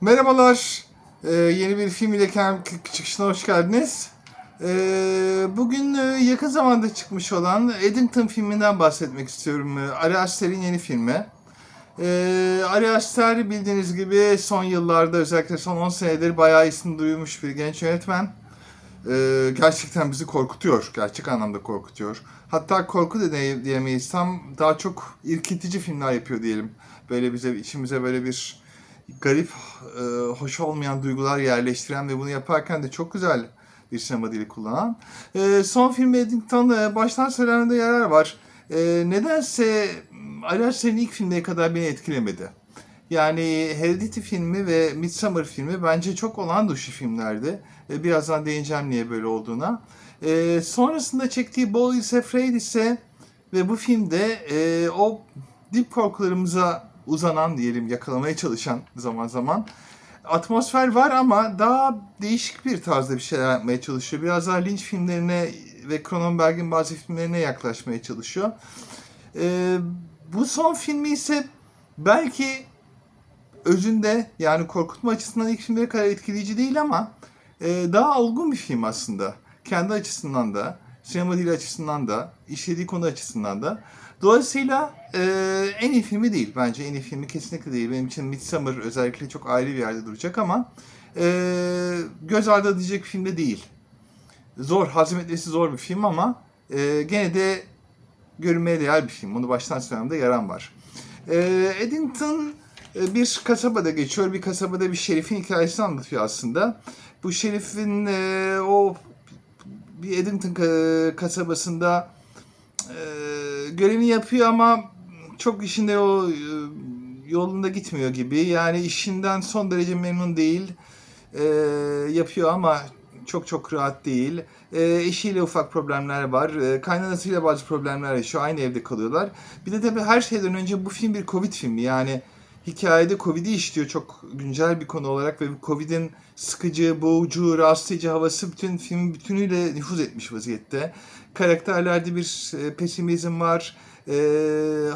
Merhabalar. Ee, yeni bir film ile Kenan çıkışına hoş geldiniz. Ee, bugün e, yakın zamanda çıkmış olan Eddington filminden bahsetmek istiyorum. Ee, Ari Aster'in yeni filmi. Ee, Ari Aster bildiğiniz gibi son yıllarda özellikle son 10 senedir bayağı ismi duyulmuş bir genç yönetmen. Ee, gerçekten bizi korkutuyor. Gerçek anlamda korkutuyor. Hatta korku diye- diyemeyiz. Tam daha çok irkitici filmler yapıyor diyelim. Böyle bize içimize böyle bir garip, e, hoş olmayan duygular yerleştiren ve bunu yaparken de çok güzel bir sinema dili kullanan. E, son film Eddington e, baştan söylemede yarar var. E, nedense Ali Aster'in ilk filmleri kadar beni etkilemedi. Yani Heredity filmi ve Midsommar filmi bence çok olağan dışı filmlerdi. E, birazdan değineceğim niye böyle olduğuna. E, sonrasında çektiği Boy is Afraid ise ve bu filmde e, o dip korkularımıza uzanan diyelim yakalamaya çalışan zaman zaman atmosfer var ama daha değişik bir tarzda bir şeyler yapmaya çalışıyor. Biraz daha Lynch filmlerine ve Cronenberg'in bazı filmlerine yaklaşmaya çalışıyor. E, bu son filmi ise belki özünde yani korkutma açısından ilk filmleri kadar etkileyici değil ama e, daha olgun bir film aslında. Kendi açısından da, sinema dili açısından da, işlediği konu açısından da. Dolayısıyla e, en iyi filmi değil bence. En iyi filmi kesinlikle değil. Benim için Midsommar özellikle çok ayrı bir yerde duracak ama e, göz ardı edilecek bir film de değil. Zor, hazmetmesi zor bir film ama e, gene de görünmeye değer bir film. Onu baştan söylememde yaran var. E, Eddington e, bir kasabada geçiyor. Bir kasabada bir şerifin hikayesini anlatıyor aslında. Bu şerifin e, o bir Eddington ka- kasabasında e, görevini yapıyor ama çok işinde o e, yolunda gitmiyor gibi. Yani işinden son derece memnun değil. E, yapıyor ama çok çok rahat değil. E, eşiyle ufak problemler var. E, kaynanasıyla bazı problemler yaşıyor. Aynı evde kalıyorlar. Bir de tabii her şeyden önce bu film bir Covid filmi. Yani hikayede Covid'i işliyor çok güncel bir konu olarak ve Covid'in sıkıcı, boğucu, rahatsız edici havası bütün filmin bütünüyle nüfuz etmiş vaziyette. Karakterlerde bir e, pesimizm var. E,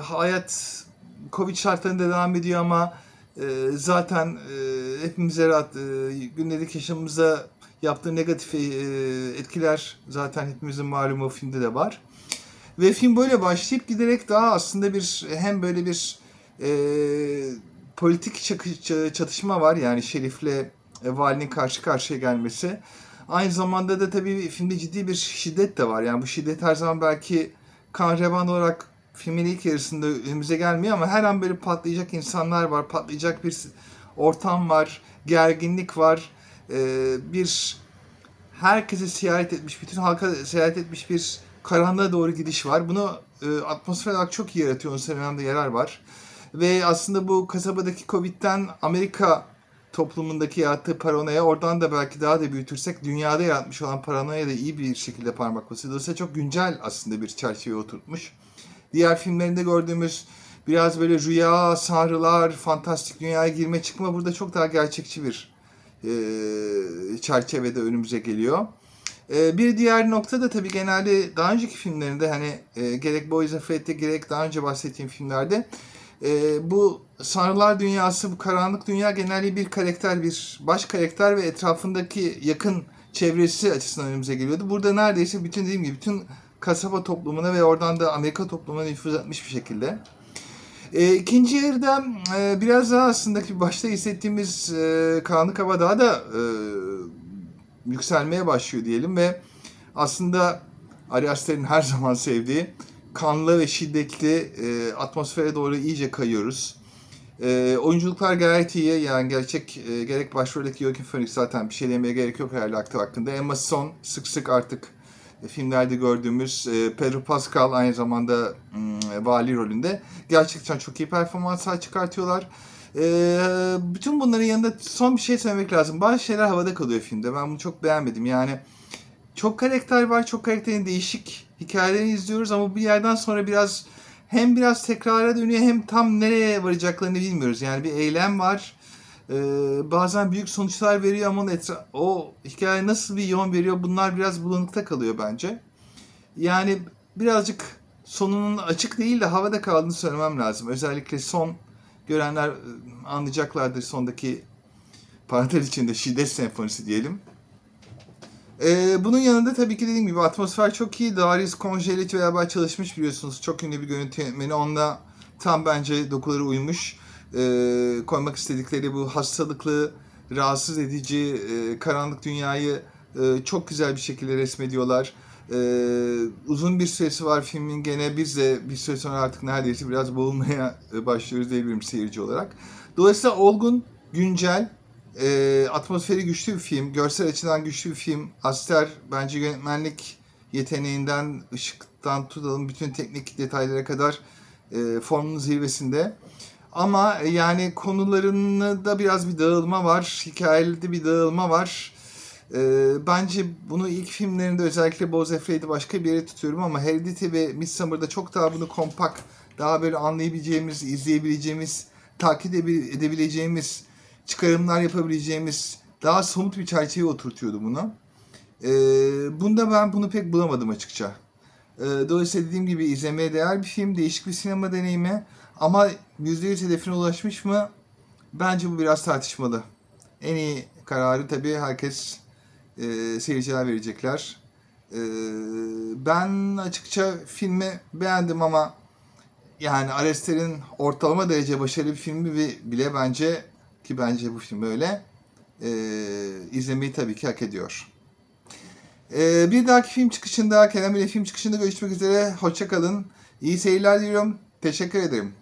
hayat Covid şartlarında devam ediyor ama e, zaten e, hepimize rahat, e, gündelik yaşamımıza yaptığı negatif e, etkiler zaten hepimizin malumu filmde de var. Ve film böyle başlayıp giderek daha aslında bir hem böyle bir e, politik çatışma var yani Şerif'le e, valinin karşı karşıya gelmesi. Aynı zamanda da tabii filmde ciddi bir şiddet de var. Yani bu şiddet her zaman belki kan revan olarak filmin ilk yarısında önümüze gelmiyor ama her an böyle patlayacak insanlar var, patlayacak bir ortam var, gerginlik var, e, bir herkese siyaret etmiş, bütün halka siyaret etmiş bir karanlığa doğru gidiş var. Bunu e, atmosfer olarak çok iyi yaratıyor. Onu söylememde yarar var. Ve aslında bu kasabadaki Covid'den Amerika toplumundaki yarattığı paranoya oradan da belki daha da büyütürsek dünyada yaratmış olan paranoya da iyi bir şekilde parmak basıyor. Dolayısıyla çok güncel aslında bir çerçeve oturtmuş. Diğer filmlerinde gördüğümüz biraz böyle rüya, sanrılar, fantastik dünyaya girme çıkma burada çok daha gerçekçi bir e, çerçevede önümüze geliyor. E, bir diğer nokta da tabii genelde daha önceki filmlerinde hani e, gerek Boys Afraid'de gerek daha önce bahsettiğim filmlerde e, bu sanrılar dünyası, bu karanlık dünya genelde bir karakter, bir baş karakter ve etrafındaki yakın çevresi açısından önümüze geliyordu. Burada neredeyse bütün dediğim gibi bütün kasaba toplumuna ve oradan da Amerika toplumuna nüfuz etmiş bir şekilde. E, ikinci yarıda e, biraz daha aslında ki başta hissettiğimiz e, karanlık hava daha da e, yükselmeye başlıyor diyelim ve aslında Ari Aster'in her zaman sevdiği kanlı ve şiddetli e, atmosfere doğru iyice kayıyoruz. E, oyunculuklar gayet iyi. Yani gerçek e, gerek başroldeki Joaquin Phoenix zaten bir şey demeye gerek yok herhalde aktif hakkında. Emma Stone sık sık artık e, filmlerde gördüğümüz e, Pedro Pascal aynı zamanda mm, vali rolünde. Gerçekten çok iyi performanslar çıkartıyorlar. E, bütün bunların yanında son bir şey söylemek lazım. Bazı şeyler havada kalıyor filmde. Ben bunu çok beğenmedim. Yani çok karakter var, çok karakterin değişik hikayelerini izliyoruz ama bir yerden sonra biraz hem biraz tekrara dönüyor hem tam nereye varacaklarını bilmiyoruz. Yani bir eylem var. Ee, bazen büyük sonuçlar veriyor ama etra- o hikaye nasıl bir yön veriyor bunlar biraz bulanıkta kalıyor bence. Yani birazcık sonunun açık değil de havada kaldığını söylemem lazım. Özellikle son görenler e, anlayacaklardır sondaki parantez içinde şiddet senfonisi diyelim. Ee, bunun yanında tabii ki dediğim gibi atmosfer çok iyi. Darius Conjeli ile beraber çalışmış biliyorsunuz. Çok ünlü bir görüntü yönetmeni. Onunla tam bence dokuları uymuş. Ee, koymak istedikleri bu hastalıklı, rahatsız edici, e, karanlık dünyayı e, çok güzel bir şekilde resmediyorlar. Ee, uzun bir süresi var filmin. Gene biz de bir süre sonra artık neredeyse biraz boğulmaya e, başlıyoruz diyebilirim seyirci olarak. Dolayısıyla olgun, güncel, e, atmosferi güçlü bir film, görsel açıdan güçlü bir film. Aster bence yönetmenlik yeteneğinden, ışıktan tutalım bütün teknik detaylara kadar e, formunun zirvesinde. Ama e, yani konularında da biraz bir dağılma var, hikayede bir dağılma var. E, bence bunu ilk filmlerinde özellikle Boz Afraid'i başka bir yere tutuyorum ama Heredity ve Midsommar'da çok daha bunu kompakt, daha böyle anlayabileceğimiz, izleyebileceğimiz, takip edebil- edebileceğimiz çıkarımlar yapabileceğimiz daha somut bir çerçeve oturtuyordu bunu. Ee, bunda ben bunu pek bulamadım açıkça. Ee, dolayısıyla dediğim gibi izlemeye değer bir film, değişik bir sinema deneyimi. Ama %100 hedefine ulaşmış mı? Bence bu biraz tartışmalı. En iyi kararı tabii herkes e, seyirciler verecekler. Ee, ben açıkça filmi beğendim ama yani Arester'in ortalama derece başarılı bir filmi bi- bile bence ki bence bu film öyle e, izlemeyi tabii ki hak ediyor. E, bir dahaki film çıkışında, Kenan Bey'le film çıkışında görüşmek üzere. Hoşça kalın. İyi seyirler diliyorum. Teşekkür ederim.